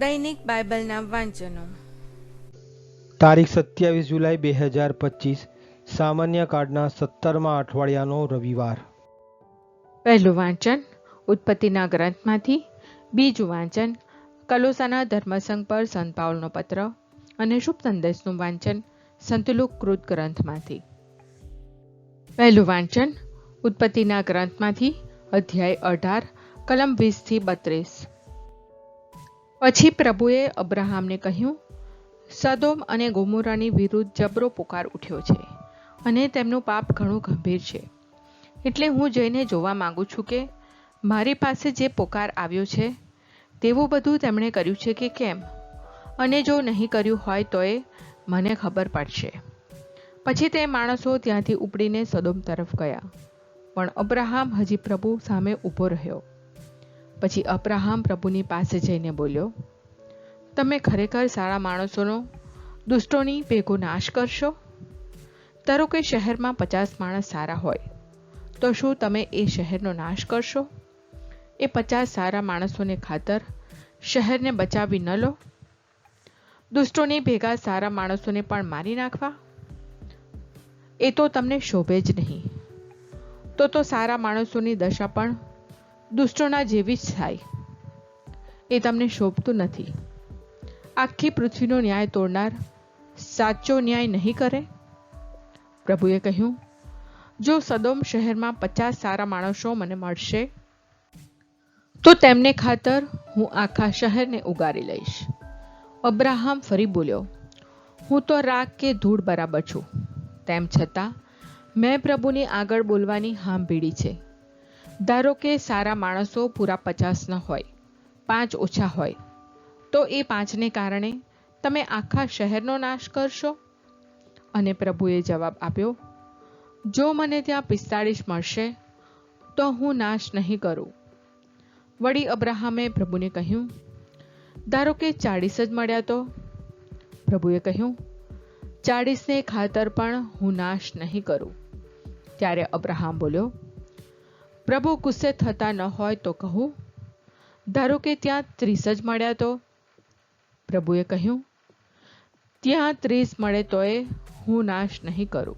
દૈનિક બાઇબલના વાંચનો. તારીખ સત્યાવીસ જુલાઈ બે હજાર પચીસ સામાન્ય કાર્ડના સત્તરમા અઠવાડિયાનો રવિવાર. પહેલું વાંચન ઉત્પત્તિના ગ્રંથમાંથી. બીજું વાંચન કલોસાના ધર્મસંઘ પર સંત પાઉલનો પત્ર અને શુભ સંદેશનું વાંચન સંતુલુકૃત ગ્રંથમાંથી. પહેલું વાંચન ઉત્પત્તિના ગ્રંથમાંથી અધ્યાય અઢાર કલમ વીસથી બત્રીસ. પછી પ્રભુએ અબ્રાહામને કહ્યું, સદોમ અને ગોમોરાની વિરુદ્ધ જબરો પુકાર ઉઠ્યો છે અને તેમનું પાપ ઘણું ગંભીર છે. એટલે હું જઈને જોવા માગું છું કે મારી પાસે જે પોકાર આવ્યો છે, તેવું બધું તેમણે કર્યું છે કે કેમ? અને જો નહીં કર્યું હોય તોય મને ખબર પડશે. પછી તે માણસો ત્યાંથી ઉપડીને સદોમ તરફ ગયા. પણ અબ્રાહામ હજી પ્રભુ સામે ઊભો રહ્યો. પછી અબ્રાહમ પ્રભુની પાસે જઈને બોલ્યો, તમે ખરેખર સારા માણસોનો, દુષ્ટોની ભેગો નાશ કરશો? ધારો કે શહેરમાં પચાસ માણસ સારા હોય, તો શું તમે એ શહેરનો નાશ કરશો? એ પચાસ સારા માણસોને ખાતર શહેરને બચાવી ન લો? દુષ્ટોની ભેગા સારા માણસોને પણ મારી નાખવા? એ તો તમને શોભે જ નહીં. તો તો સારા માણસોની દશા પણ દુષ્ટોના જેવી જ થાય. એ તમને શોભતું નથી. આખી પૃથ્વીનો ન્યાય તોડનાર સાચો ન્યાય નહીં કરે? પ્રભુએ કહ્યું, જો સદોમ શહેરમાં પચાસ સારા માણસો મને મળશે, તો તેમને ખાતર હું આખા શહેરને ઉગારી લઈશ. અબ્રાહમ ફરી બોલ્યો, હું તો રાગ કે ધૂળ બરાબર છું. તેમ છતાં, મેં પ્રભુની આગળ બોલવાની હામ ભીડી છે. ધારો કે સારા માણસો પૂરા પચાસ ન હોય, પાંચ ઓછા હોય, તો એ પાંચને કારણે તમે આખા શહેરનો નાશ કરશો? અને પ્રભુએ જવાબ આપ્યો, જો મને ત્યાં પિસ્તાળીસ મળશે, તો હું નાશ નહીં કરું. વળી અબ્રાહમે પ્રભુને કહ્યું, ધારો કે ચાળીસ જ મળ્યા તો? પ્રભુએ કહ્યું, ચાળીસને ખાતર પણ હું નાશ નહીં કરું. ત્યારે અબ્રાહમ બોલ્યો પ્રભુ ગુસ્સે થતા ન હોય તો કહું, ધારો કે ત્યાં ત્રીસ જ મળ્યા તો? પ્રભુએ કહ્યું, ત્યાં ત્રીસ મળે તોય હું નાશ નહીં કરું.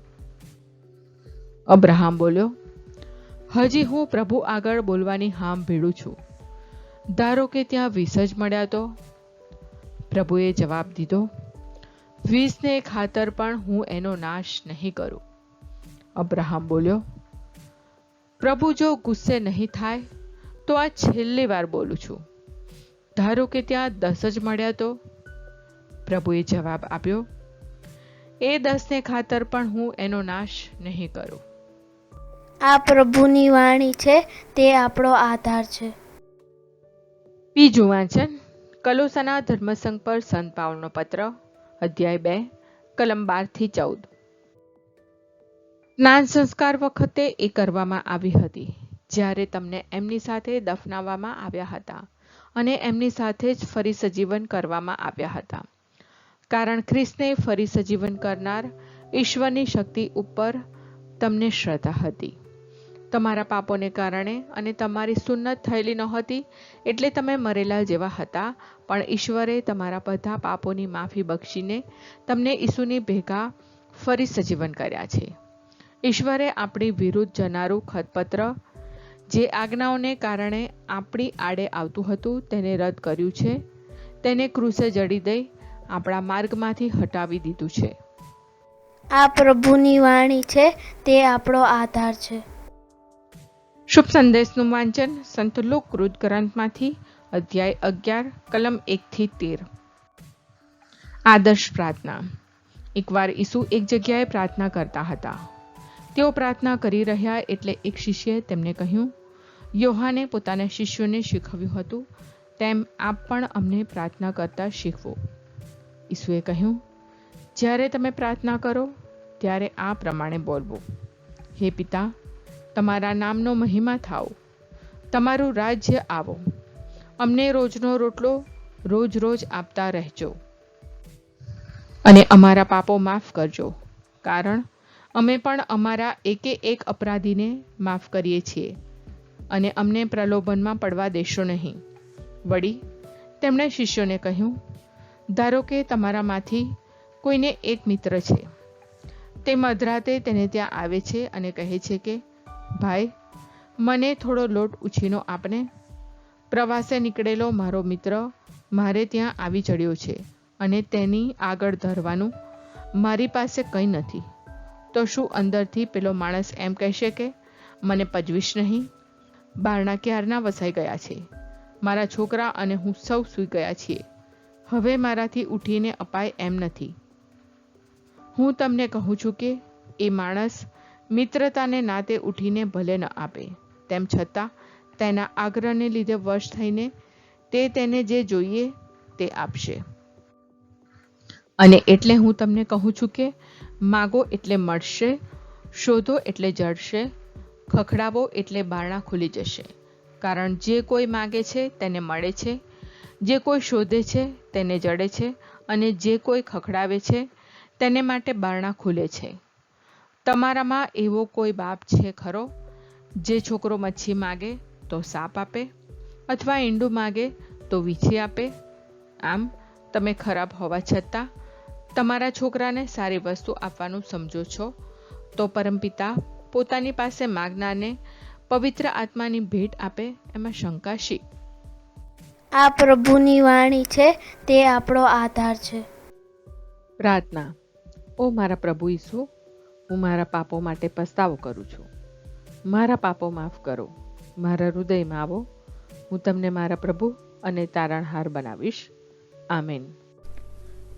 અબ્રાહમ બોલ્યો, હજી હું પ્રભુ આગળ બોલવાની હામ ભીડું છું. ધારો કે ત્યાં વીસ જ મળ્યા તો? પ્રભુએ જવાબ દીધો, વીસને ખાતર પણ હું એનો નાશ નહીં કરું. અબ્રાહમ બોલ્યો પ્રભુ જો ગુસ્સે નહીં થાય તો આ છેલ્લી વાર બોલું છું. ધારો કે ત્યાં દસ જ મળ્યા તો? પ્રભુએ જવાબ આપ્યો એ દસને ખાતર પણ હું એનો નાશ નહીં કરું. આ પ્રભુની વાણી છે તે આપણો આધાર છે. બીજું વાંચન કલોસાના ધર્મસંઘ પર સંત પાવલનો પત્ર અધ્યાય બે કલમ બારથી ચૌદ. સ્નાન સંસ્કાર વખતે એ કરવામાં આવી હતી, જ્યારે તમને એમની સાથે દફનાવવામાં આવ્યા હતા અને એમની સાથે જ ફરી સજીવન કરવામાં આવ્યા હતા. કારણ ખ્રિસ્તને ફરી સજીવન કરનાર ઈશ્વરની શક્તિ ઉપર તમને શ્રદ્ધા હતી. તમારા પાપોને કારણે અને તમારી સુન્નત થયેલી નહોતી એટલે તમે મરેલા જેવા હતા, પણ ઈશ્વરે તમારા બધા પાપોની માફી બક્ષીને તમને ઈસુની ભેગા ફરી સજીવન કર્યા છે. ઈશ્વરે આપણી વિરુદ્ધ જનારું ખતપત્ર જે આજ્ઞાઓને કારણે આપણી આડે આવતું હતું તેને રદ કર્યું છે. તેને કૃષે જડી દઈ આપણા માર્ગમાંથી હટાવી દીધું છે. આ પ્રભુની વાણી છે તે આપણો આધાર છે. શુભ સંદેશનું વાંચન સંત લોકૃત ગ્રંથમાંથી અધ્યાય અગિયાર કલમ એકથી તેર. આદર્શ પ્રાર્થના. એકવાર ઈસુ એક જગ્યાએ પ્રાર્થના કરતા હતા. તેઓ પ્રાર્થના કરી રહ્યા એટલે એક શિષ્યએ તેમને કહ્યું, યોહાને પોતાના શિષ્યોને શીખવ્યું હતું. તેમ આપ પણ અમને પ્રાર્થના કરતા શીખવો. ઈસુએ કહ્યું, જ્યારે તમે પ્રાર્થના કરો, ત્યારે આ પ્રમાણે બોલવો. હે પિતા, તમારા નામનો મહિમા થાઓ. તમારું રાજ્ય આવો. અમને રોજનો રોટલો રોજ રોજ આપતા રહેજો. અને અમારા પાપો માફ કરજો. કારણ અમે પણ અમારા એકે એક અપરાધીને માફ કરીએ છીએ અને અમને પ્રલોભનમાં પડવા દેશો નહીં. વળી, તેમણે શિષ્યોને કહ્યું, ધારો કે તમારામાંથી કોઈને એક મિત્ર છે. તે મધરાતે તેને ત્યાં આવે છે અને કહે છે કે, ભાઈ, મને થોડો લોટ ઉછીનો આપને. પ્રવાસે નીકળેલો મારો મિત્ર મારે ત્યાં આવી ચડ્યો છે અને તેની આગળ ધરવાનું મારી પાસે કંઈ નથી. તો શું અંદરથી પેલો માણસ એમ કહેશે કે મને પજવીશ નહીં. બારણા ક્યારના વસાઈ ગયા છે. મારા છોકરા અને હું સૌ સૂઈ ગયા છીએ. હવે મારાથી ઉઠીને અપાય એમ નથી. હું તમને કહું છું કે, એ માણસ મિત્રતાને નાતે ઉઠીને ભલે ન આપે. તેમ છતાં, તેના આગ્રહને લીધે વશ થઈને તે તેને જે જોઈએ, તે આપશે. અને એટલે હું તમને કહું છું કે માગો એટલે મળશે, શોધો એટલે જડશે, ખખડાવો એટલે બારણા ખુલી જશે. કારણ જે કોઈ માગે છે તેને મળે છે, જે કોઈ શોધે છે તેને જડે છે, અને જે કોઈ ખખડાવે છે તેને માટે બારણા ખુલે છે. તમારામાં એવો કોઈ બાપ છે ખરો, જે છોકરો મચ્છી માગે તો સાપ આપે, અથવા ઈંડું માગે તો વીછી આપે? આમ, તમે ખરાબ હોવા છતાં તમારા છોકરાને સારી વસ્તુ આપવાનું સમજો છો? તો પરમપિતા પોતાની પાસે માગનારને પવિત્ર આત્માની ભેટ આપે એમાં શંકા શી? આ પ્રભુની વાણી છે તે આપણો આધાર છે. પ્રાર્થના. ઓ મારા પ્રભુ ઈસુ હું મારા પાપો માટે પસ્તાવો કરું છું. મારા પાપો માફ કરો. મારા હૃદયમાં આવો. હું તમને મારા પ્રભુ અને તારણહાર બનાવીશ. આમેન.